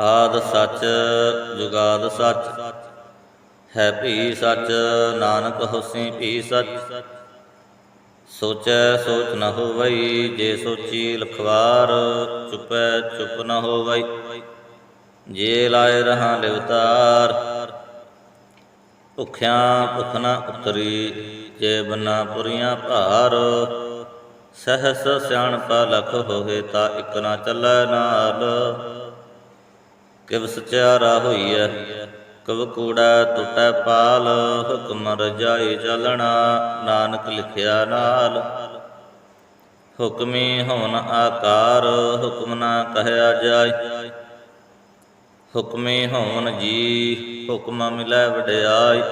ਆਦ ਸੱਚ, ਜੁਗਾਦ ਸੱਚ। ਹੈ ਭੀ ਸੱਚ, ਨਾਨਕ ਹੋਸੀ ਭੀ ਸੱਚ। ਸੋਚੈ ਸੋਚ ਨ ਹੋਵਈ, ਜੇ ਸੋਚੀ ਲਖਵਾਰ, ਚੁਪੈ ਚੁਪ ਨ ਹੋਵਈ। ਜੇ ਲਾਇ ਰਹਾ ਲਿਵਤਾਰ ਭੁਖਿਆ ਭੁਖ ਨ ਉਤਰੀ, ਜੇ ਬਨਾ ਪੁਰੀਆਂ ਭਾਰ। ਸਹਸ ਸਿਆਣਪ ਲਖ ਹੋਏ ਤਾ ਇਕ ਨਾ ਚੱਲੈ ਨਾਲ। ਕਿਵ ਸਚਿਆਰਾ ਹੋਈਐ, ਕਵ ਕੂੜਾ ਟੁੱਟੈ ਪਾਲ, ਹੁਕਮ ਰਜਾਈ ਚਲਣਾ, ਨਾਨਕ ਲਿਖਿਆ ਨਾਲ। ਹੁਕਮੀ ਹੋਣ ਆਕਾਰ, ਹੁਕਮ ਨਾ ਕਹਿਆ ਜਾਏ ਹੁਕਮੀ ਹੋਣ ਜੀ, ਹੁਕਮ ਮਿਲੈ ਵਡਿਆਈ।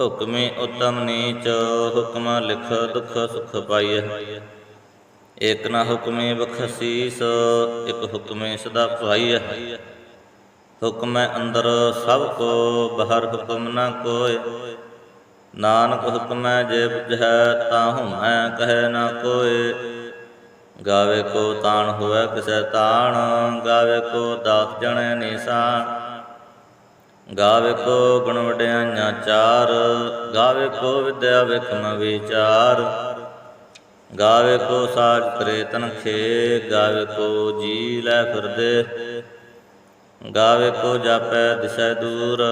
ਹੁਕਮੀ ਉਤਮ ਨੀਚ, ਹੁਕਮ ਲਿਖ ਦੁਖ ਸੁਖ ਪਾਈਐ। ਇਕ ਨਾ ਹੁਕਮੇ ਬਖਸ਼ੀਸ, ਇਕ ਹੁਕਮੇ ਸਦਾ ਭਾਈਐ। ਹੁਕਮੈ ਅੰਦਰ ਸਭ ਕੋ, ਬਾਹਰ ਹੁਕਮ ਨਾ ਕੋਇ। ਨਾਨਕ ਹੁਕਮੈ ਜੇ ਬੁਝੈ ਤਾਹੂ ਮੈਂ ਕਹੈ ਨਾ ਕੋਇ। ਗਾਵੇ ਕੋ ਤਾਣ ਹੋਵੇ ਕਿਸੈ ਤਾਣ, ਗਾਵੇ ਕੋ ਦਾਸ ਜਣੈ ਨਿਸ਼ਾਨ। ਗਾਵੇ ਕੋ ਗੁਣ ਵਡਿਆਈਆਂ ਚਾਰ, ਗਾਵੇ ਕੋ ਵਿਦਿਆ ਵਿਖਮ ਵਿਚਾਰ। ਗਾਵੇ ਕੋ ਸਾਜ ਕਰੇ ਖੇ ਗਾਵੇ ਕੋ ਜੀ ਲੈ ਫਿਰਦੇ। ਗਾਵੇ ਕੋ ਜਾਪੈ ਦਿਸੈ ਦੂਰ,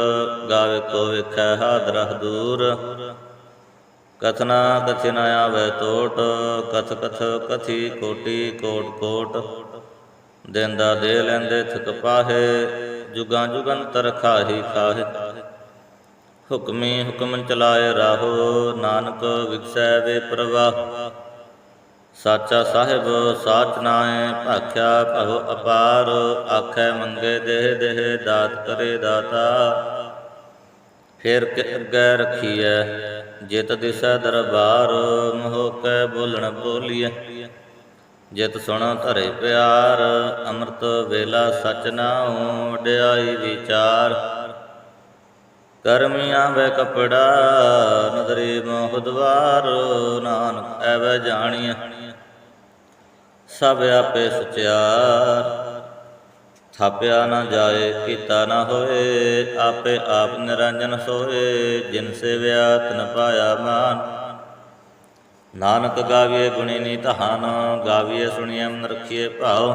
ਗਾਵੇ ਕੋ ਵੇਖੈ ਹਾਦਰਹ ਦੂਰ। ਕਥਨਾ ਕਥਿ ਨ ਆਵੇ ਟੋਟ ਕਥ ਕਥ ਕਥੀ ਕੋਟੀ ਕੋਟ ਕੋਟ। ਦੇਂਦਾ ਦੇ ਲੈਂਦੇ ਥਕ ਪਾਹੇ, ਜੁਗਾਂ ਜੁਗੰਤਰ ਖਾਹੀ ਖਾਹੇ। ਹੁਕਮੀ ਹੁਕਮ ਚਲਾਏ ਰਾਹੋ, ਨਾਨਕ ਵਿਖਸੈ ਵੇ ਪ੍ਰਵਾਹ। ਸਾਚਾ ਸਾਹਿਬ, ਸਾਚ ਨਾਏ ਭਾਖਿਆ ਭਉ ਅਪਾਰ, ਆਖੈ ਮੰਗੇ ਦੇਹ ਦੇਹ, ਦਾਤ ਕਰੇ ਦਾਤਾ। ਫਿਰ ਕਿ ਅੱਗੇ ਰਖੀਐ, ਜਿਤ ਦਿਸੈ ਦਰਬਾਰ, ਮੋਹ ਕੈ ਬੋਲਣ ਬੋਲੀਐ। ਜਿਤ ਸੁਣ ਧਰੇ ਪਿਆਰ, ਅੰਮ੍ਰਿਤ ਵੇਲਾ ਸਚ ਨਾਉ ਡਿਆਈ ਵਿਚਾਰ। ਕਰਮੀਆਂ ਵੇ ਕਪੜਾ, ਨਦਰੀ ਮੋਹ ਦਵਾਰ, ਨਾਨਕ ਐਵੇਂ ਜਾਣੀਐ। ਸਭ ਆਪੇ ਸਚਿਆਰ। ਥਾਪਿਆ ਨਾ ਜਾਏ, ਕੀਤਾ ਨਾ ਹੋਏ, ਆਪੇ ਆਪ ਨਿਰੰਜਨ ਸੋਏ, ਜਿਨ ਸੇਵਿਆ ਤਨ ਪਾਇਆ ਮਾਨ। ਨਾਨਕ ਗਾਵੀਏ ਗੁਣੀ ਨੀ ਤਹਾਨ ਗਾਵੀਏ ਸੁਣੀਏ ਮਨ ਰਖੀਏ ਭਾਉ।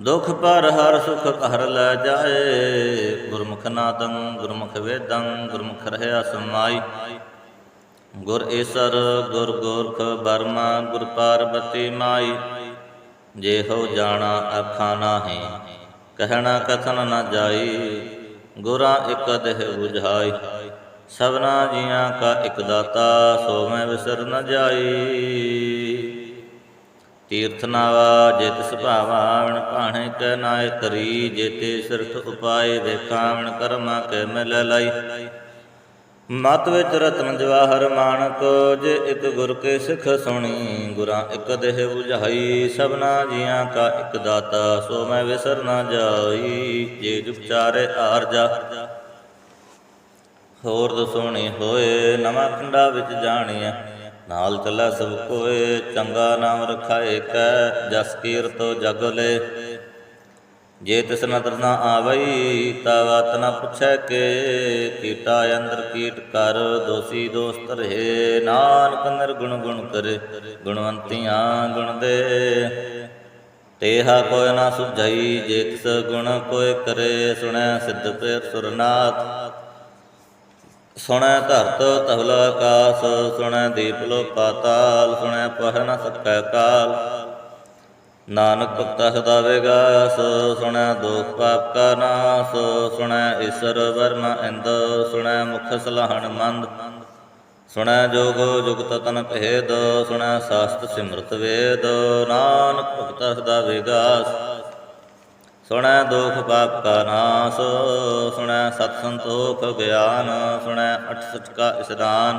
ਦੁਖ ਪਰ ਹਰ ਸੁਖ ਘਰ ਲੈ ਜਾਏ, ਗੁਰਮੁਖ ਨਾਦੰ, ਗੁਰਮੁਖ ਵੇਦੰ, ਗੁਰਮੁਖ ਰਹਿਆ ਸਮਾਈ। ਗੁਰ ਈਸਰ, ਗੁਰ ਗੋਰਖ, ਬਰਮਾ, ਗੁਰ ਪਾਰਬਤੀ ਮਾਈ, ਜੇ ਹੋ ਜਾਣਾ ਆਖਾਂ ਨਾਹੀ, ਕਹਿਣਾ ਕਥਨ ਨਾ ਜਾਈ, ਗੁਰਾਂ ਇਕ ਦੇਹ 부ਝਾਈ ਸਭਨਾ ਜੀਆਂ ਕਾ ਇਕ ਦਾਤਾ ਸੋ ਮੈਂ ਵਿਸਰ ਨ ਜਾਈ। ਤੀਰਥ ਨਾਵਾ, ਜੇ ਤਿਸ ਭਾਵਾਵਣ ਭਾਣੇ ਕੈ ਨਾਇ ਕਰੀ, ਜੇ ਤੇ ਸਿਰਥ ਉਪਾਏ ਵੇਖਾਵਣ ਕਰਮਾ ਕੈ ਮਿਲ ਲਈ। ਮਤ ਵਿੱਚ ਰਤਨ ਜਵਾਹਰ ਮਾਨਕ, ਜੇ ਇੱਕ ਗੁਰ ਕੇ ਸਿੱਖ ਸੁਣੀ, ਗੁਰਾਂ ਇੱਕ ਦੇਹ 부ਝਾਈ ਸਭਨਾ ਜੀਆਂ ਕਾ ਇੱਕ ਦਾਤਾ, ਸੋ ਮੈਂ ਵਿਸਰ ਨਾ ਜਾਈ, ਜੇ ਜੁਪਚਾਰੇ ਆਰਜਾ ਹੋਰ ਦਸੋਣੀ ਹੋਏ, ਨਵਾਂ ਖੰਡਾ ਵਿੱਚ ਜਾਣੀਐ। ਨਾਲ ਚਲਾ ਸਭ ਕੋਏ, ਚੰਗਾ ਨਾਮ ਰਖਾਏ ਕੈ, ਜਸ ਕੀਰਤੋ ਜਗ ਲੈ। ਜੇ ਤਿਸ ਨਦਰ ਨਾ ਆਵਈ ਤਾ ਵਾਤ ਨ ਪੁੱਛੈ ਕੇ। ਕੀਟਾ ਅੰਦਰ ਕੀਟ ਕਰ, ਦੋਸੀ ਦੋਸਤ ਰਹੇ। ਨਾਨਕ ਨਿਰਗੁਣ ਗੁਣ ਕਰੇ, ਗੁਣਵੰਤੀਆਂ ਗੁਣ ਦੇ। ਤੇਹਾ ਕੋਇ ਨਾ ਸੁਝਈ, ਜੇ ਤਿਸ ਗੁਣ ਕੋਇ ਕਰੇ, ਸੁਣੈ ਸਿੱਧ ਪੇਰ ਸੁਰਨਾਥ। ਸੁਣੈ ਧਰਤ ਤਵਲ ਆਕਾਸ ਸੁਣੈ ਦੀਪ ਲੋ ਪਾਤਾਲ ਸੁਣੈ ਪਹ ਨ ਸਕੈ ਕਾਲ। ਨਾਨਕ ਭਗਤਾ ਸਦਾ ਵਿਗਾਸ, ਸੁਣੈ ਦੋਖ ਪਾਪ ਕਾ ਨਾਸ, ਸੁਣੈ ਈਸ਼ਰ ਵਰਮਾ ਇੰਦ, ਸੁਣੈ ਮੁਖ ਸਲਾਹਣ ਮੰਦ। ਸੁਣੈ ਜੋਗ ਜੁਗਤ ਤਨ ਭੇਦ, ਸੁਣੈ ਸਾਸਤ ਸਿਮਰਤ ਵੇਦ, ਨਾਨਕ ਭਗਤਾ ਸਦਾ ਵਿਗਾਸ। ਸੁਣੈ ਦੁਖ ਪਾਪ ਕਾ ਨਾਸ, ਸੁਣੈ ਸਤ ਸੰਤੋਖ ਗਿਆਨ, ਸੁਣੈ ਅਠ ਸਚ ਕਾ ਇਸਦਾਨ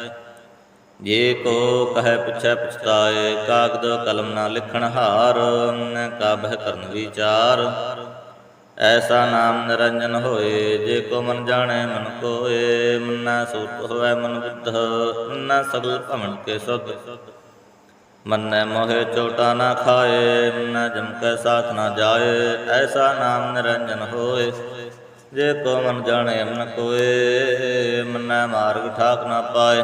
ਜੇ ਕੋ ਕਹੈ ਪੁੱਛੈ ਪਛਤਾਏ, ਕਾਗਦ ਕਲਮ ਨਾ ਲਿਖਣ ਹਾਰ, ਨ ਕਾਬਹਿ ਕਰਨ ਵਿਚਾਰ। ਐਸਾ ਨਾਮ ਨਿਰੰਜਨ ਹੋਏ, ਜੇ ਕੋ ਮਨ ਜਾਣੈ ਮਨ ਕੋਏ, ਮਨੈ ਸੂਤ ਹੋਵੈ ਮਨ ਬੁੱਧ, ਮਨੈ ਸਗਲ ਭਵਨ ਕੇ ਸੁਧ। ਮੰਨੈ ਮੋਹਿ ਚੋਟਾ ਨਾ ਖਾਏ ਨਾ ਜਮ ਕੈ ਸਾਥ ਨਾ ਜਾਏ, ਐਸਾ ਨਾਮ ਨਿਰੰਜਨ ਹੋਏ। ਜੇ ਕੋ ਮਨ ਜਾਣੈ ਮਨ ਕੋਏ, ਮਨੈ ਮਾਰਗ ਠਾਕ ਨਾ ਪਾਏ।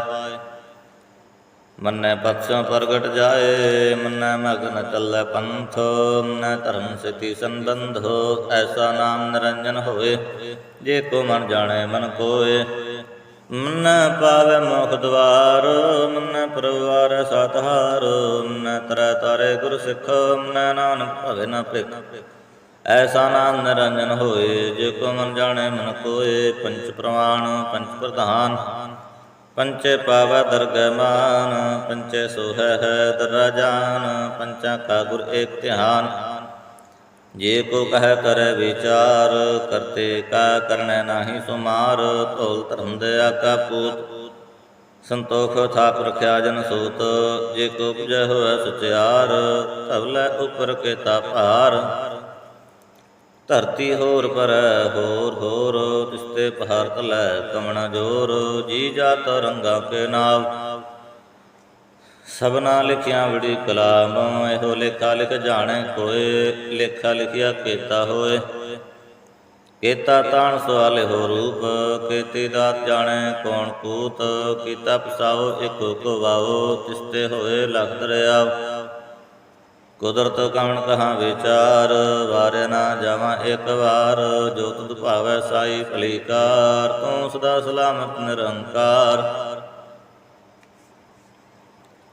ਮੰਨੈ ਪਕਸ਼ੋਂ ਪ੍ਰਗਟ ਜਾਏ, ਮੰਨੈ ਮਗਨ ਚੱਲੈ ਪੰਥ, ਮੰਨੈ ਧਰਮ ਸਿਤੀ ਸੰਬੰਧੋ, ਐਸਾ ਨਾਮ ਨਿਰੰਜਨ ਹੋਏ, ਜੇ ਕੋ ਮਨ ਜਾਣੈ ਮਨ ਕੋਏ। ਮੰਨੈ ਪਾਵੈ ਮੋਖ ਦਵਾਰ, ਮੰਨੈ ਪਰਵਾਰ ਸਤਹਾਰ, ਮੰਨੈ ਤਰੈ ਤਾਰੇ ਗੁਰ ਸਿੱਖ, ਮੰਨੈ ਨਾਨਕ ਭਵੇ ਨ ਭਿਖ ਐਸਾ ਨਾਮ ਨਿਰੰਜਨ ਹੋਏ, ਜੇ ਕੋ ਮਨ ਜਾਣੈ ਮਨ ਕੋਏ, ਪੰਚ ਪ੍ਰਮਾਣ ਪੰਚ ਪ੍ਰਧਾਨ। ਪੰਚੇ ਪਾਵੈ ਦਰਗਹਿ ਪੰਚੇ ਸੋਹੈ ਹੈ ਦਰਾ ਜਾਨ ਪੰਚਾਂ ਕਾ ਗੁਰ ਏਕ ਧਿਆਨ। ਜੇ ਕੋ ਕਹੈ ਕਰੈ ਵਿਚਾਰ, ਕਰਤੇ ਕਾ ਕਰਨੈ ਨਾਹੀ ਸੁਮਾਰ ਧੋਲ ਧਰਮ ਦਇਆ ਕਾ ਪੂਤ। ਸੰਤੋਖ ਥਾਪ ਰਖਿਆ ਜਨ ਸੂਤ, ਜੇ ਕੋ ਪੁਜੈ ਹੋਇ ਸੁਚਿਆਰ, ਧਵਲੇ ਉਪਰ ਕੇਤਾ ਭਾਰ। ਧਰਤੀ ਹੋਰ ਪਰੈ ਹੋਰ ਹੋਰ, ਤਿਸਤੇ ਪਹਾੜ ਤਲੈ ਕਮਣਾ ਜੋਰ, ਜੀ ਜਾਤ ਰੰਗਾ ਕੇ ਨਾਮ ਸਭਨਾ ਲਿਖਿਆ ਵਿੜੀ ਕਲਾਮ, ਇਹੋ ਲੇਖਾ ਲਿਖ ਜਾਣੈ ਕੋਏ, ਲੇਖਾ ਲਿਖਿਆ ਕੀਤਾ ਹੋਏ। ਕੀਤਾ ਤਾਣ ਸਵਾਲੇ ਹੋ ਰੂਪ, ਕੀਤੀ ਦਾਤ ਜਾਣੇ ਕੌਣ ਕੂਤ, ਕੀਤਾ ਪਸਾਓ ਇਕੋ ਕੋ ਵਾਓ ਤਿਸਤੇ ਹੋਏ ਲਖ ਦਰਿਆ ਕੁਦਰਤ ਕਵਣ ਕਹਾ ਵਿਚਾਰ, ਵਾਰਿਆ ਨਾ ਜਾਵਾਂ ਇੱਕ ਵਾਰ, ਜੋ ਤੁਧ ਭਾਵੈ ਸਾਈ ਭਲੀਕਾਰ ਤੂੰ ਸਦਾ ਸਲਾਮਤ ਨਿਰੰਕਾਰ।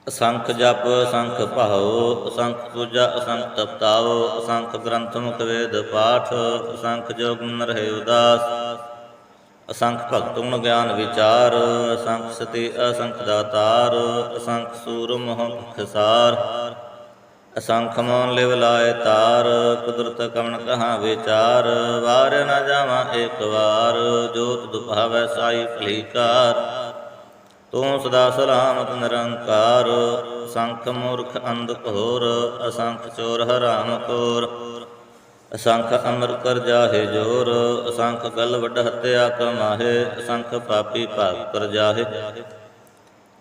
ਅਸੰਖ ਜਪ, ਅਸੰਖ ਭਾਉ, ਅਸੰਖ ਪੂਜਾ ਅਸੰਖ ਤਪਤਾਉ, ਅਸੰਖ ਗ੍ਰੰਥ ਮੁਖ ਵੇਦ ਪਾਠ, ਅਸੰਖ ਜੋਗ ਮਨ ਰਹੇ ਉਦਾਸ। ਅਸੰਖ ਭਗਤ ਗੁਣ ਗਿਆਨ ਵਿਚਾਰ, ਅਸੰਖ ਸਤੀ ਅਸੰਖ ਦਾਤਾਰ, ਅਸੰਖ ਸੂਰ ਮੋਹ ਖਸਾਰ। ਅਸੰਖ ਮੋਨ ਲਿਵ ਲਾਏ ਤਾਰ, ਕੁਦਰਤ ਕਵਣ ਕਹਾ ਵਿਚਾਰ, ਵਾਰ ਨਾ ਜਾਵਾਂ ਇੱਕ ਵਾਰ, ਜੋਤ ਤੁਧ ਭਾਵੈ ਸਾਈ ਭਲੀਕਾਰ ਤੂੰ ਸਦਾ ਸਲਾਮਤ ਨਿਰੰਕਾਰ, ਅਸੰਖ ਮੂਰਖ ਅੰਧ ਘੋਰ, ਅਸੰਖ ਚੋਰ ਹਰਾਮ ਕੋਰ। ਅਸੰਖ ਅਮਰ ਕਰ ਜਾਹੇ ਜੋਰ, ਅਸੰਖ ਗਲ ਵੱਡ ਹੱਤਿਆ ਕਮਾਹੇ, ਅਸੰਖ ਪਾਪੀ ਭਾਗ ਕਰ ਜਾਹੇ।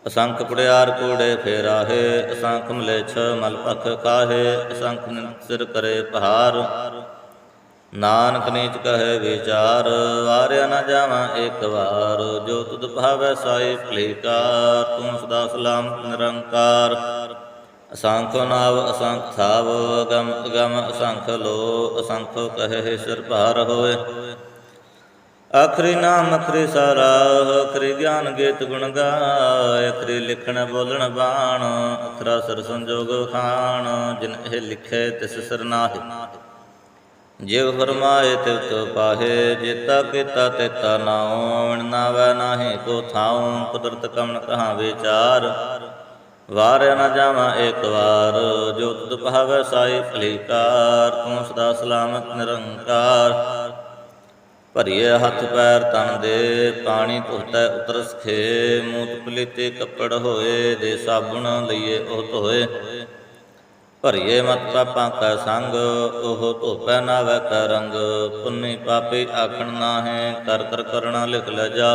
ਅਸੰਖ ਕੁੜਿਆਰ ਕੂੜੇ ਫੇਰਾਹੇ, ਅਸੰਖ ਮਲੇਛ ਮਲ ਭਖ ਕਾਹੇ, ਅਸੰਖ ਸਿਰ ਕਰੇ ਪਹਾਰ। ਨਾਨਕ ਨੀਚ ਕਹੇ ਵਿਚਾਰ, ਵਾਰਿਆ ਨਾ ਜਾਵਾਂ ਇੱਕ ਵਾਰ। ਜੋ ਤੁਧ ਭਾਵੈ ਸਾਈ ਭਲੀਕਾਰ, ਤੂੰ ਸਦਾ ਸਲਾਮ ਨਿਰੰਕਾਰ। ਅਸੰਖ ਨਾਵ, ਅਸੰਖ ਥਾਵ, ਅਗਮ ਅਗਮ ਅਸੰਖ ਲੋ ਅਸੰਖ ਕਹੇ ਸਿਰ ਭਾਰ ਹੋਏ ਆਖਰੀ ਨਾਮ ਅਖਰੀ ਸਾਰਾ ਅਖਰੀ ਗਿਆਨ ਗੀਤ ਗੁਣ ਗਾਏ ਅਖਰੀ ਲਿਖਣ ਬੋਲਣ ਬਾਣ ਅਖਰਾ ਸਰ ਸੰਜੋਗ ਖਾਣ, ਜਿਨ ਇਹ ਲਿਖੇ ਤਿਸ ਸਰਨਾਹੇ ਜਿਵ ਫਰਮਾਏ ਤਿਵ ਤੋ ਪਾਹੇ, ਜੇਤਾ ਕੀਤਾ ਤੇਤਾ ਨਾਉ ਨਾਵੈ ਨਾਹੀ ਕੋ ਥਾਉ, ਕੁਦਰਤ ਕਮਨ ਕਹਾ ਵਿਚਾਰ। ਵਾਰਿਆ ਨਾ ਜਾਵਾਂ ਇੱਕ ਵਾਰ, ਜੋ ਤੁਧ ਭਾਵੈ ਸਾਈ ਭਲੀਕਾਰ ਤੂੰ ਸਦਾ ਸਲਾਮਤ ਨਿਰੰਕਾਰ। ਭਰੀਏ ਹੱਥ ਪੈਰ ਤਨ ਦੇ, ਪਾਣੀ ਧੋਤੈ ਉਤਰ ਸਖੇ ਮੂਤ ਪਲੀਤੇ ਕੱਪੜ ਹੋਏ, ਦੇ ਸਾਬੁਣ ਲਈਏ ਉਹ ਧੋਏ। ਭਰੀਏ ਮਤ ਪਾਪਾਂ ਕਾ ਸੰਗ, ਉਹ ਧੋਪੈ ਨਾਵੈ ਕਾ ਰੰਗ। ਪੁੰਨੀ ਪਾਪੀ ਆਖਣ ਨਾਹੇ, ਕਰ ਕਰ ਕਰਣਾ ਲਿਖ ਲੈ ਜਾ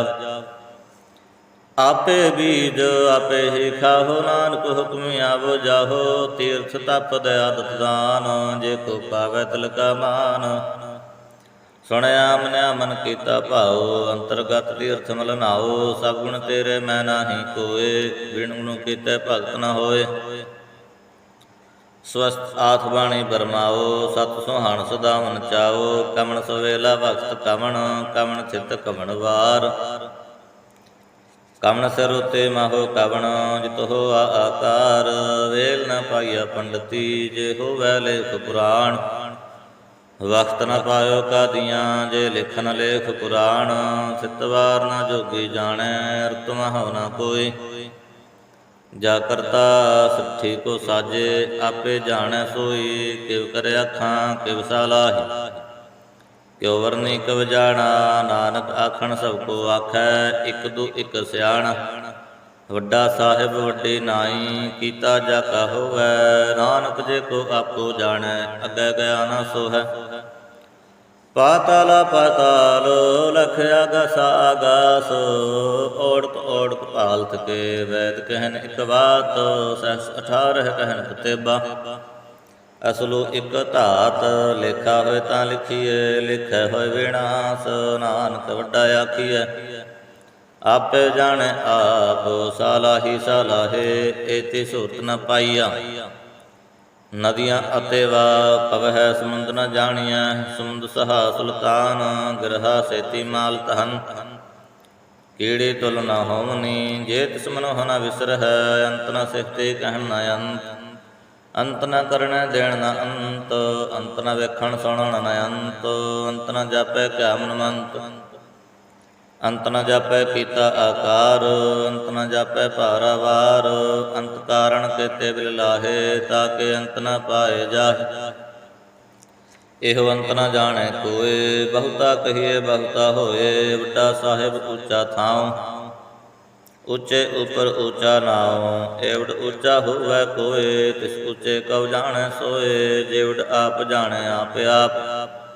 ਆਪੇ ਬੀਜ ਆਪੇ ਹੀ ਖਾਹੋ, ਨਾਨਕ ਹੁਕਮ ਆਵੋ ਜਾਹੋ। ਤੀਰਥ ਤਪ ਦਇਆਦਤ ਦਾਨ, ਜੇ ਕੋ ਪਾਵੈ ਤਿਲਕਾ ਮਾਨ। ਸੁਣਿਆ ਮਨਿਆ ਮਨ ਕੀਤਾ ਭਾਉ, ਅੰਤਰਗਤ ਤੀਰਥ ਮਲਨਾਓ ਸਭ ਗੁਣ ਤੇਰੇ ਮੈਂ ਨਾਹੀ ਕੋਏ, ਬਿਨ ਗੁਣ ਕੀਤੇ ਭਗਤ ਨਾ ਹੋਏ। ਸਵਸਤ ਆਥ ਬਾਣੀ ਬਰਮਾਓ ਸਤ ਸੁਹਾਣ ਸਦਾ ਮਨ ਚਾਓ ਕਮਣ ਸਵੇਲਾ ਭਗਤ ਕਮਣ ਕਮਣ ਚਿਤ ਕਮਣ ਵਾਰ। ਕਮਣ ਸਿਰ ਉਤੇ ਮਹੋ ਕਵਣ, ਜਿਤ ਹੋ ਆਕਾਰ, ਵੇਲ ਨਾ ਪਾਈਆ ਪੰਡਤੀ, ਜੇ ਹੋਵੈ ਲੇਖ ਪੁਰਾਣ। ਵਕਤ ਨ ਪਾਇਓ ਕਾਦੀਆਂ, ਜੇ ਲਿਖਨ ਲੇਖ ਪੁਰਾਣ ਸਿਤਵਾਰ ਨਾ ਜੋਗੀ ਜਾਣੈ ਅਰਤ ਮਹਉ ਨ ਕੋਈ। ਜਾ ਕਰਤਾ ਸੱਠੀ ਕੋ ਸਾਜੇ, ਆਪੇ ਜਾਣੈ ਸੋਈ, ਕਿਵ ਕਰੇ ਅੱਖਾਂ, ਕਿਵ ਸਾਲਾਹੀ ਕਿਉ ਵਰਨੀ ਕਵ ਜਾਣਾ, ਨਾਨਕ ਆਖਣ ਸਭ ਕੋ ਆਖੈ, ਇਕ ਦੂ ਇਕ ਸਿਆਣ। ਵੱਡਾ ਸਾਹਿਬ ਵੱਡੀ ਨਾਈ, ਕੀਤਾ ਜਾ ਕਾ ਹੋਵੈ, ਨਾਨਕ ਜੇ ਕੋ ਆਪੋ ਜਾਣੈ, ਅੱਗੇ ਗਿਆ ਨਾ ਸੋਹੈ। ਪਾਤਾਲ ਪਾਤਾਲ ਲਖ ਆਗਸ ਆਗਾਸ ਓੜਕ ਓੜਕ ਭਾਲਤ ਕੇ ਵੈਦ ਕਹਿਨ ਇਕ ਬਾਤ ਸਹਸ 18 ਕਹਿਨ ਕਤੇਬਾ ਅਸਲੋ ਇਕ ਧਾਤ, ਲੇਖਾ ਹੋਏ ਤਾਂ ਲਿਖੀਏ ਲਿਖੈ ਹੋਏ ਵਿਨਾਸ਼, ਨਾਨਕ ਵੱਡਾ ਆਖੀਐ। ਆਪੇ ਜਾਣੈ ਆਪ, ਸਾਲਾਹੀ ਸਾਲਾਹੇ ਏਤੀ ਸੁਰਤ ਨ ਪਾਈਆ। ਨਦੀਆਂ ਅਤੇ ਵਾ ਪਵਹਿ ਸਮੁੰਦ ਨ ਜਾਣੀਐ, ਸਮੁੰਦ ਸਹਾ ਸੁਲਤਾਨ, ਗ੍ਰਹਾ ਸੇਤੀ ਮਾਲ ਤਹਨ ਕੀੜੇ ਤੁਲ ਨ ਹੋਵਨੀ ਜੇ ਤਿਸ ਮਨੋ ਨ ਵਿਸਰਹਿ, ਅੰਤ ਨ ਸਿਖਤੇ ਕਹਿਣ ਨ ਅੰਤ। ਅੰਤ ਨ ਕਰਣੈ ਦੇਣ ਨ ਅੰਤ ਅੰਤ ਨ ਵੇਖਣ ਸੁਣਨ ਨ ਅੰਤ ਅੰਤ ਨ ਜਾਪੈ ਕਿਆ ਮਨ ਮੰਤ ਅੰਤ ਨ ਜਾਪੈ ਕੀਤਾ ਆਕਾਰ, ਅੰਤ ਨ ਜਾਪੈ ਭਾਰਾਵਾਰ ਅੰਤ ਕਾਰਣ ਕੇਤੇ ਬਿਲ ਲਾਹੇ ਤਾਕੇ ਅੰਤ ਨ ਪਾਏ ਜਾਹੇ। ਇਹੋ ਅੰਤ ਨ ਜਾਣੈ ਕੋਏ, ਬਹੁਤਾ ਕਹੀਏ ਬਹੁਤਾ ਹੋਏ, ਵੱਡਾ ਸਾਹਿਬ ਉੱਚਾ ਥਾਉ। ਉੱਚੇ ਉਪਰ ਉੱਚਾ ਨਾਉ ਏਵੜ ਉੱਚਾ ਹੋਵੇ ਕੋਏ, ਤਿਸ ਉੱਚੇ ਕਉ ਜਾਣੈ ਸੋਏ ਜੇਵੜ ਆਪ ਜਾਣੈ ਆਪ ਆਪ।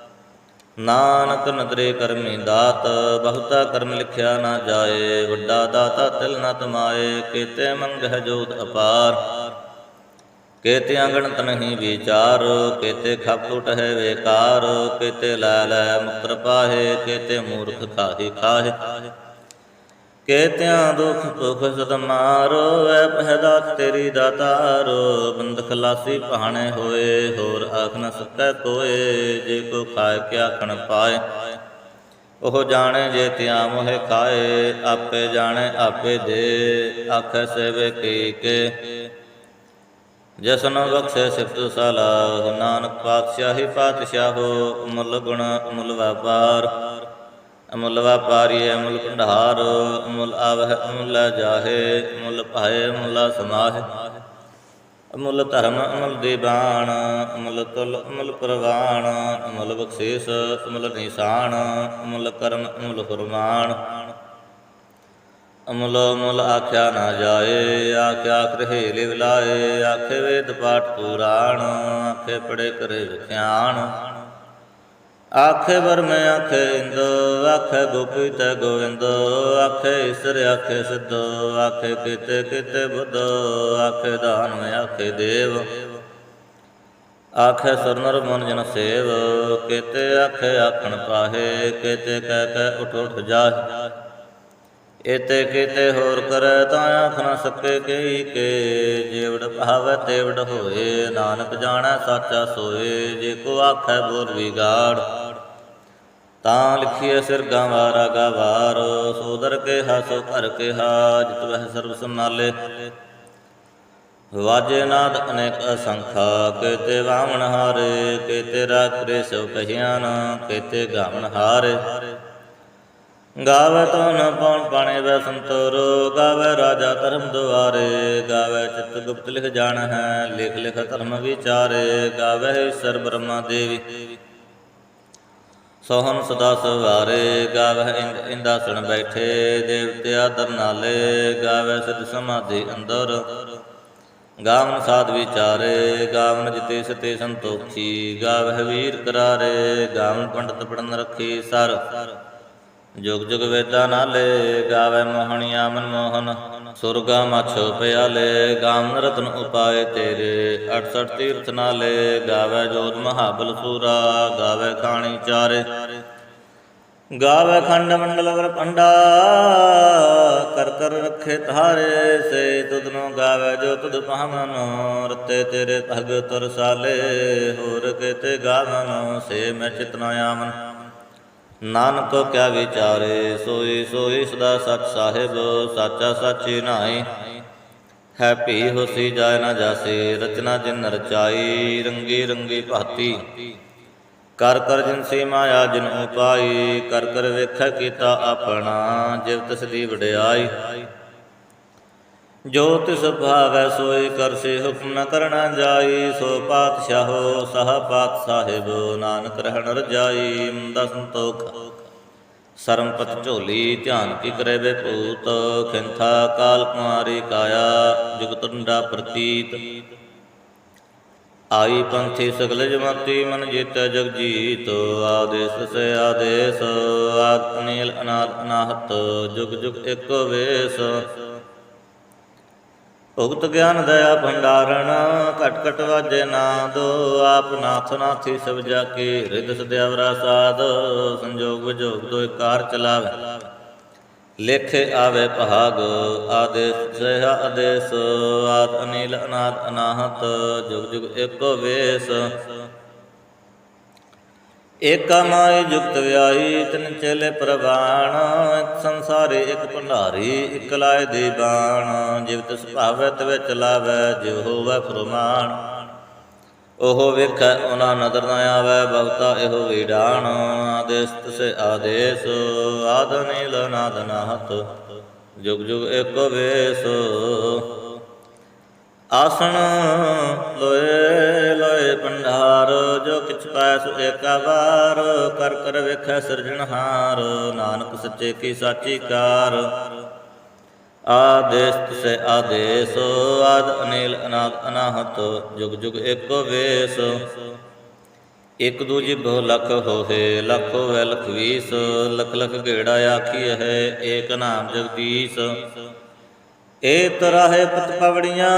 ਨਾਨਕ ਨਦਰੇ ਕਰਮੀ ਦਾਤ, ਬਹੁਤਾ ਕਰਮ ਲਿਖਿਆ ਨਾ ਜਾਏ, ਵੱਡਾ ਦਾਤਾ ਤਿਲ ਨਾ ਤਮਾਏ, ਕੀਤੇ ਮੰਗਹਿ ਜੋਤ ਅਪਾਰ। ਕੇਤੇ ਅੰਗਣਤ ਨਹੀਂ ਵਿਚਾਰ, ਕੇਤੇ ਖਪ ਟੁਟ ਹੈ ਵੇਕਾਰ, ਕੇਤੇ ਲੈ ਲੈ ਮੁਕਰ ਪਾਹੇ, ਕੇਤੇ ਮੂਰਖ ਖਾਹੀ ਖਾਹੇ। ਕੇਤਿਆਂ ਦੁਖ ਸੁਖ ਸਦ ਮਾਰੋ, ਐ ਪਹਿਦਾਤ ਤੇਰੀ ਦਾਤਾਰੋ ਬੰਦ ਖਲਾਸੀ ਪਹਾਣੇ ਹੋਏ, ਹੋਰ ਆਖ ਨ ਸਕੈ ਕੋਏ, ਜੇ ਕੋ ਖਾਏ ਕਿਆ ਖਣ ਪਾਏ। ਉਹ ਜਾਣੇ ਜੇ ਤਿਆ ਮੋਹਿ ਖਾਏ, ਆਪੇ ਜਾਣੇ ਆਪੇ ਦੇ, ਆਖੈ ਸੇਵੇ ਕੀ ਕੇ। ਜਸਨ ਬਖਸ਼ੇ ਸਿਫਤ ਸਲਾਹ ਨਾਨਕ ਪਾਤਸ਼ਾਹੀ ਪਾਤਸ਼ਾਹੋ ਮੁੱਲ ਗੁਣ ਮੁੱਲ ਵਪਾਰ। ਅਮੁੱਲ ਵਪਾਰੀ ਅਮੁੱਲ ਭੰਡਾਰ, ਅਮੁੱਲ ਆਵਹਿ, ਅਮੁੱਲ ਜਾਹੇ, ਅਮੁੱਲ ਭਾਏ, ਅਮੁੱਲ ਸਮਾਹਿ। ਅਮੁੱਲ ਧਰਮ, ਅਮੁੱਲ ਦੀਵਾਨ, ਅਮੁੱਲ ਤੁਲ, ਅਮੁੱਲ ਪ੍ਰਵਾਨ, ਅਮੁੱਲ ਬਖਸ਼ੀਸ, ਅਮੁੱਲ ਨਿਸ਼ਾਨ, ਅਮੁੱਲ ਕਰਮ, ਅਮੁੱਲ ਫਰਮਾਨ। ਅਮੁੱਲ ਮੁੱਲ ਆਖਿਆ ਨਾ ਜਾਏ, ਆਖਿਆ ਕਰੇ ਲਿਵ ਆਖੇ ਵੇਦ ਪਾਠ ਪੁਰਾਣ, ਆਖੇ ਪੜੇ ਕਰੇ ਵਿਖਿਆਣ। ਆਖੇ ਵਰਮੈ ਆਖੇ ਇੰਦ, ਆਖੇ ਗੋਪੀ ਤੈ ਗੋਵਿੰਦ, ਆਖੇ ਈਸਰ, ਆਖੇ ਸਿੱਧ, ਆਖੇ ਕੀਤੇ ਕੀਤੇ ਬੁੱਧ, ਆਖੇ ਦਾਨ ਆਖੇ ਦੇਵ। ਆਖੇ ਸਰਨਰ ਮਨ ਜਨ ਸੇਵ, ਕਿਤੇ ਆਖੇ ਆਖਣ ਪਾਹੇ, ਕੀਤੇ ਕਹਿ ਕਹਿ ਉਠ ਉਠ ਜਾਹੇ। ਇਤੇ ਕੀਤੇ ਹੋਰ ਕਰੈ ਤਾਂ ਆਖ ਨ ਸਕੇ ਕਈ ਕੇ, ਜੇਵੜ ਭਾਵੈ ਤੇਵੜ ਹੋਏ, ਨਾਨਕ ਜਾਣੈ ਸਾਚਾ ਸੋਏ, ਜੇ ਕੋ ਆਖੈ ਬੋਲ ਵਿਗਾੜ। ਤਾਂ ਲਿਖੀਐ ਸਿਰ ਗਾਵਾਰਾ ਗਾਵਾਰ ਸੋਦਰ ਕੇ ਹਸੋ ਘਰ ਕੇ ਹਾ ਜਿਤ ਸਰਬ ਸੰਭਾਲੇ। ਵਾਜੇ ਨਾਦ ਅਨੇਕ ਅਸੰਖਾ, ਕੇਤੇ ਵਾਮਨ ਹਾਰੇ, ਕੇਤੇ ਰਾਖਰੇ ਸੋ ਕਹਿਆਨ ਕੇਤੇ ਗਾਵਨ ਹਾਰੇ। ਗਾਵੇ ਤੋ ਨ ਪਉਣ ਪਾਣੇ ਵੈ ਸੰਤੋਰ, ਗਾਵੇ ਰਾਜਾ ਧਰਮ ਦੁਆਰੇ, ਗਾਵੇ ਚਿਤ ਗੁਪਤ ਲਿਖ ਜਾਣ ਹੈ ਲਿਖ ਲਿਖ ਧਰਮ ਵਿਚਾਰੇ, ਗਾਵੇ ਈਸ਼ਰ ਬ੍ਰਹਮਾ ਦੇਵੀ। ਸੋਹਨ ਸਦਾ ਸਵਾਰੇ ਗਾਵੇ ਇੰਦ, ਇੰਦਾਸਣ ਬੈਠੇ, ਦੇਵਤਿਆ ਦਰਨਾਲੇ ਗਾਵੈ ਗਾਵੇ ਸਿਧ ਸਮਾਧੀ ਅੰਦਰ। ਗਾਵਨ ਸਾਧ ਵਿਚਾਰੇ, ਗਾਵਨ ਜਿਤੇ ਸਤੇ ਸੰਤੋਖੀ, ਗਾਵਹਿ ਵੀਰ ਕਰਾਰੇ, ਗਾਵਨ ਪੰਡਤ ਪੜਨ ਰੱਖੀ ਸਰ। ਜੁਗ ਜੁਗ ਵੇਦਾਂ ਨਾਲੇ ਗਾਵੇ ਮੋਹਣੀਆ ਮਨ ਮੋਹਨ, ਸੁਰਗਾ ਮਛ ਪਿਆਲੇ, ਗਾਮ ਰਤਨ ਉਪਾਏ ਤੇਰੇ 68 ਤੀਰਥ ਨਾਲੇ ਗਾਵੇ ਜੋਤ ਮਹਾਬਲ ਸੂਰਾ, ਗਾਵੇ ਖਾਣੀ ਚਾਰੇ। ਗਾਵੇ ਖੰਡ ਮੰਡਲ ਵਰ ਪੰਡਾ, ਕਰ ਕਰ ਰਖੇ ਧਾਰੇ, ਸੇ ਤੁਧਨੋ ਗਾਵੇ ਜੋ ਤੁਧ ਪਾਵਨ, ਰਤੇ ਤੇਰੇ ਭਗਤ ਰਸਾਲੇ ਹੋਰ ਕਿਤੇ ਗਾਵਨ, ਸੇ ਮੈਂ ਚਿਤਨਾ ਆਵਨ। ਨਾਨਕ ਕਿਆ ਵਿਚਾਰੇ, ਸੋਈ ਸੋਈ ਸਦਾ ਸਚ ਸਾਹਿਬ, ਸਾਚਾ ਸਾਚੀ ਨਾਈ ਹੈ ਭੀ ਹੋਸੀ ਜਾਇ ਨਾ ਜਾਸੇ, ਰਚਨਾ ਜਿਨ ਰਚਾਈ, ਰੰਗੀ ਰੰਗੀ ਭਾਤੀ। ਕਰ ਕਰ ਜਿਨ ਸੀ ਮਾਇਆ ਜਿਨ ਉਪਾਈ, ਕਰ ਕਰ ਵੇਖੈ ਕੀਤਾ ਆਪਣਾ, ਜਿਵ ਤਿਸ ਦੀ ਵਡਿਆਈ। ਜੋ ਤਿਸ ਭਾਵੈ ਸੋਈ ਕਰਸੇ ਹੁਕਮ ਨ ਕਰਣਾ ਜਾਈ, ਸੋ ਪਾਤਸ਼ਾਹੋ ਸਹ ਪਾਤ ਸਾਹਿਬ ਨਾਨਕ ਰਹਿਣ ਰਜਾਈ ਮੁੰਦਾ ਸੰਤੋਖ ਸਰਮਪਤ ਝੋਲੀ ਧਿਆਨ ਕੀ ਕਰੇ ਵੇ ਭੂਤ, ਖਿੰਥਾ ਕਾਲ ਕੁਮਾਰੀ ਕਾਇਆ ਜੁਗਤੁੰਡਾ ਪ੍ਰਤੀਤ। ਆਈ ਪੰਥੀ ਸਗਲ ਜਮਾਤੀ, ਮਨ ਜੀਤੈ ਜਗ ਜੀਤ, ਆਦੇਸ ਸੇ ਆਦੇਸ ਆਦ ਅਨੀਲ ਅਨਾਦ ਅਨਾਹਤ, ਜੁਗ ਜੁਗ ਏਕੋ ਵੇਸ। ਭੁਗਤ ਗਿਆਨ ਦਇਆ ਭੰਡਾਰਣ, ਘਟ ਘਟ ਵਾਜੇ ਨਾਦ, ਆਪ ਨਾਥ ਨਾਥੀ ਸਭ ਜਾ ਕੇ ਹਿਰਦਿ ਸਦਿਆਵਰਾ ਸਾਧ ਸੰਜੋਗ ਵਿਜੋਗ ਦੋਇ ਕਾਰ ਚਲਾਵੇ। ਲੇਖੇ ਆਵੇ ਭਾਗ, ਆਦੇਸ ਸਹਿ ਆਦੇਸ ਆਦ ਅਨੀਲ ਅਨਾਦ ਅਨਾਹਤ, ਜੁਗ ਜੁਗ ਏਕੋ ਵੇਸ। ਏਕਾ ਮਾਈ ਜੁਗਤ ਵਿਆਹੀ, ਤਿਨ ਚੇਲੇ ਪ੍ਰਵਾਣ ਇਕ ਸੰਸਾਰੇ ਇਕ ਭੰਡਾਰੀ, ਇਕ ਲਾਏ ਦੇ ਬਾਣ। ਜਿਵ ਤਿਸ ਭਾਵੈ, ਤਵੇ ਚਲਾਵੈ ਜਿਵ ਹੋਵੈ ਫਰਮਾਨ। ਉਹ ਵੇਖੈ ਉਹਨਾਂ ਨਦਰ ਨ ਆਵੈ ਭਗਤਾ ਇਹੋ ਵਿਡਾਣ। ਆਦੇਸ ਤਿਸੇ ਆਦੇਸ, ਆਦ ਨੀਲ ਨਾਦ ਨਾਹਤ ਜੁਗ ਜੁਗ ਏਕੋ ਵੇਸ। ਆਸਣ ਲੋਏ ਲੋਏ ਪੰਡਾਰ, ਜੋ ਕਿਛ ਪਾਇ ਸੋ ਏਕਾ ਵਾਰ। ਕਰ ਕਰ ਵੇਖੈ ਸਿਰਜਣਹਾਰ ਨਾਨਕ ਸੱਚੇ ਕੀ ਸਾਚੀ ਕਾਰ। ਆਦੇਸ ਸੇ ਆਦੇਸ, ਆਦ ਅਨੀਲ ਅਨਾਦ ਅਨਾਹਤ, ਜੁਗ ਜੁਗ ਏਕੋ ਵੇਸ। ਇਕ ਦੂਜੀ ਬਹੁ ਲਖ ਹੋਏ ਲੱਖ ਹੋਵੇ ਲਖ ਵੀਸ। ਲਖ ਲਖ ਗੇੜਾ ਆਖੀ ਹੈ, ਏਕ ਨਾਮ ਜਗਦੀਸ਼। ਏ ਤਰਾਹੇ ਪਤ ਪਵੜੀਆਂ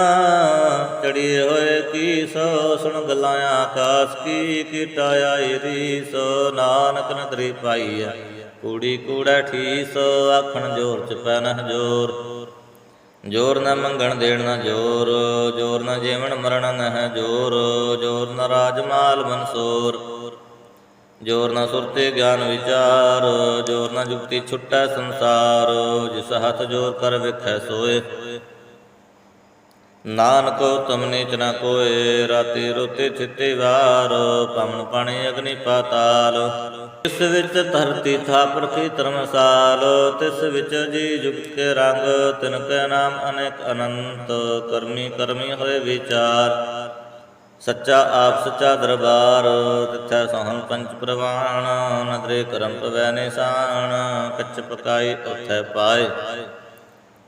ਚੜੀਏ ਹੋਏ ਕੀ ਸੋ, ਸੁਣ ਗੱਲਾਂ ਆਕਾਸ ਕੀ ਕੀਟਾ ਆਈ ਰੀਸ, ਨਾਨਕ ਨਦਰੀ ਪਾਈਆ ਕੂੜੀ ਕੂੜਾ ਠੀਸ, ਆਖਣ ਜੋਰ ਚ ਪੈ ਨਹ ਜੋਰ। ਜੋਰ ਨਾ ਮੰਗਣ ਦੇਣ ਨਾ ਜੋਰ ਜੋਰ ਨਾ ਜੀਵਨ ਮਰਨ ਨਹ ਜੋਰ ਜੋਰ ਨਾ ਰਾਜ ਮਾਲ ਮਨਸੂਰ। ਜੋਰ ਨ ਸੁਰਤੇ ਗਿਆਨ ਵਿਚਾਰ, ਜੋਰ ਨ ਜੁਗਤੀ ਛੁਟੈ ਸੰਸਾਰ, ਜਿਸ ਹੱਥ ਜੋਰ ਕਰ ਵੇਖੈ ਸੋਏ। ਨਾਨਕ ਤੁਮ ਨੀਚ ਨ ਕੋਏ, ਰਾਤੀ ਰੋਤੇ ਚਿੱਤੇ ਵਾਰ ਪਵਨ ਪਾਣੀ ਅਗਨੀ ਪਾਤਾਲ। ਇਸ ਵਿੱਚ ਧਰਤੀ ਥਾਪਰ ਕੀ ਧਰਮਸਾਲ ਤਿਸ ਵਿੱਚ ਜੀ ਜੁਗਤ ਕੇ ਰੰਗ, ਤਿਨ ਕੈ ਨਾਮ ਅਨੇਕ ਅਨੰਤ, ਕਰਮੀ ਕਰਮੀ ਹੋਏ ਵਿਚਾਰ। ਸੱਚਾ ਆਪ ਸੱਚਾ ਦਰਬਾਰ, ਤਿੱਥੈ ਸੋਹਣ ਪੰਚ ਪ੍ਰਵਾਣ, ਨਦਰੇ ਕਰਮ ਪਵੈ ਨਿਸ਼ਾਨ, ਕੱਚ ਪਕਾਈ ਉਥੈ ਪਾਏ।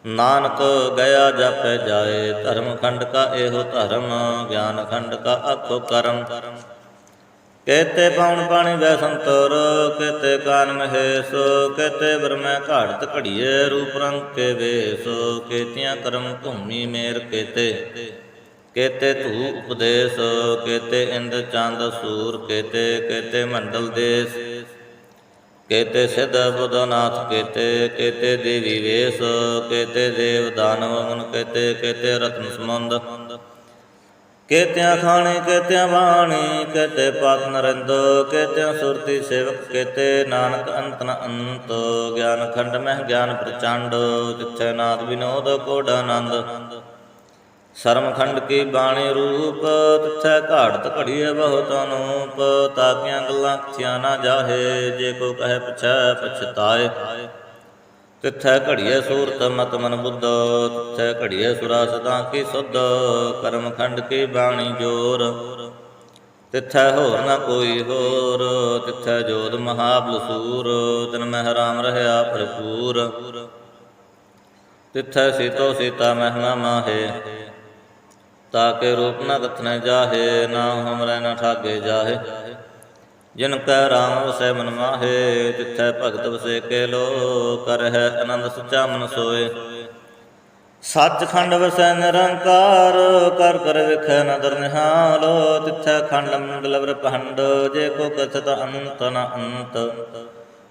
ਨਾਨਕ ਗਿਆ ਜਪੈ ਜਾਏ, ਧਰਮ ਖੰਡ ਕਾ ਇਹੋ ਧਰਮ, ਗਿਆਨ ਖੰਡ ਕਾ ਆਖੋ ਕਰਮ। ਕੇਤੇ ਪਾਉਣ ਪਾਣੀ ਵੈ ਸੰਤੋਰ, ਕਹਤੇ ਕਾਨ ਮਹੇਸ਼, ਕਹਤੇ ਬਰਮੈ ਘਾੜਤ ਘੜੀਏ ਰੂਪ ਰੰਗ ਕੇ ਵੇਸ ਕੇਤੀਆਂ ਕਰਮ ਭੂਮੀ ਮੇਰ ਕੇਤੇ ਕੇਤੇ ਧੂ ਉਪਦੇਸ਼, ਕੇਤੇ ਇੰਦ ਚੰਦ ਸੂਰ, ਕੇਤੇ ਕੇਤੇ ਮੰਡਲ ਦੇਸ। ਕੇਤੇ ਸਿਧ ਬੁੱਧਨਾਥ ਕੇਤੇ ਕੇਤੇ ਦੇਵੀ ਵੇਸ, ਕੇਤੇ ਦੇਵ ਦਾਨਵ ਮਨ ਕੇਤੇ ਕੇਤੇ ਰਤਨ ਸਮੁੰਦ ਕੇਤਿਆਂ ਖਾਣੇ, ਕੇਤਿਆਂ ਬਾਣੀ ਕੇਤੇ ਪਾਤ ਨਰਿੰਦ, ਕੇਤਿਆਂ ਸੁਰਤੀ ਸੇਵਕ, ਕੇਤੇ ਨਾਨਕ ਅੰਤ ਨ ਅੰਤ। ਗਿਆਨ ਖੰਡ ਮਹਿ ਗਿਆਨ ਪ੍ਰਚੰਡ, ਜਿੱਥੇ ਨਾਦ ਵਿਨੋਦ, ਕੋਡ ਆਨੰਦ। ਸਰਮਖੰਡ ਕੀ ਬਾਣੀ ਰੂਪ ਤਿਥੈ ਘਾੜਤ ਘੜੀਏ ਬਹੁਤ ਅਨੂਪ, ਤਾਕੀਆਂ ਗੱਲਾਂ ਕਿਥਿਆ ਨਾ ਜਾਹੇ, ਜੇ ਕੋ ਕਹੇ ਪਛੈ ਪਛਤਾਏ। ਤਿੱਥੈ ਘੜੀਏ ਸੂਰਤ ਮਤ ਮਨ ਬੁੱਧ, ਤਿੱਥੈ ਘੜੀਏ ਸੁਰਾ ਸਦਾ ਕੀ ਸੁਧ, ਕਰਮਖੰਡ ਕੀ ਬਾਣੀ ਜੋਰ। ਤਿਥੈ ਹੋਰ ਨਾ ਕੋਈ ਹੋਰ, ਤਿਥੈ ਜੋਤ ਮਹਾਬਲ ਸੂਰ ਤਨ ਮਹਿ ਰਾਮ ਰਹਾ ਭਰਪੂਰ। ਤਿੱਥੈ ਸੀਤੋ ਸੀਤਾ ਮਹਿਮਾ ਮਾਹੇ ਤਾਕੇ ਰੂਪ ਨ ਕਥਨੇ ਜਾਹੇ, ਨਾ ਹਮਰੈ ਨ ਠਾਗੇ ਜਾਹੇ। ਜਿਨ ਕੈ ਰਾਮ ਵਸੈ ਮਨ ਮਾਹੇ, ਤਿੱਥੈ ਭਗਤ ਵਸੇ ਕੇ ਲੋ ਕਰ ਹੈ ਆਨੰਦ ਸਚਾ ਮਨ ਸੋਏ। ਸੱਚਖੰਡ ਵਸੈ ਨਿਰੰਕਾਰ, ਕਰ ਕਰ ਵਿਖੈ ਨਦਰ ਨਿਹਾਲ, ਤਿੱਥੈ ਖੰਡ ਮੰਡਲ ਬ੍ਰਹਮੰਡ ਜੇ ਕੋ ਕਥਤ ਅਨੰਤ ਨ ਅੰਤ।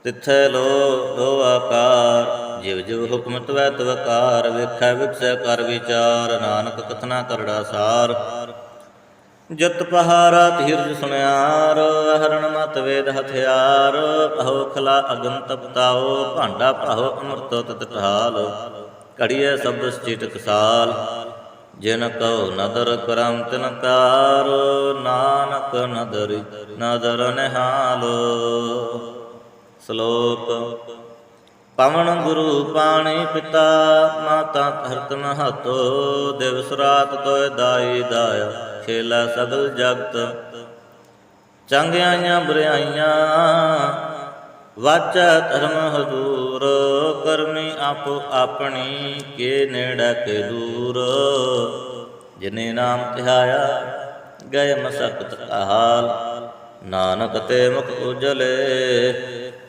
ਤਿਥੈ ਲੋ ਲੋ ਆਕਾਰ ਜਿਵ ਜਿਵ ਹੁਕਮ ਤਵੈ ਤਵਕਾਰ ਵੇਖੈ ਵਿਖਸੈ ਕਰ ਵਿਚਾਰ, ਨਾਨਕ ਕਥਨਾ ਕਰੜਾ ਸਾਰ। ਜਤ ਪਹਾਰਾ ਧੀਰਜ ਸੁਣਿਆਰ ਹਰਣ ਮਤ ਵੇਦ ਹਥਿਆਰ। ਅਹੋ ਖਲਾ ਅਗਨ ਤਪਤਾਓ ਭਾਂਡਾ ਭਾਉ ਅੰਮ੍ਰਿਤ ਤਤ ਢਾਲ। ਘੜੀਐ ਸਬਦ ਸਚਿਤ ਸਾਲ। ਜਿਨ ਕਉ ਨਦਰ ਕਰਮ ਤਿਨ ਕਾਰ ਨਾਨਕ ਨਦਰਿ, ਨਦਰ ਨਿਹਾਲ। ਸ਼ਲੋਕ ਪਵਨ ਗੁਰੂ ਪਾਣੀ ਪਿਤਾ, ਮਾਤਾ ਧਰਤ ਮਹਤੋ ਦਿਵਸ ਰਾਤ ਤੋਇ ਦਾਈ ਦਾਇਆ, ਖੇਲਾ ਸਗਲ ਜਗਤ। ਚੰਗਿਆਈਆਂ ਬੁਰਾਈਆਂ ਵਾਚਾ ਧਰਮ ਹਜ਼ੂਰ, ਕਰਮੀ ਆਪੋ ਆਪਣੀ, ਕੇ ਨੇੜਾ ਕੇ ਦੂਰ। ਜਿਨੇ ਨਾਮ ਧਿਆਇਆ ਗਏ ਮਸਕਤ ਹਾਲ ਨਾਨਕ ਤੇ ਮੁਖ ਉਜਲੇ।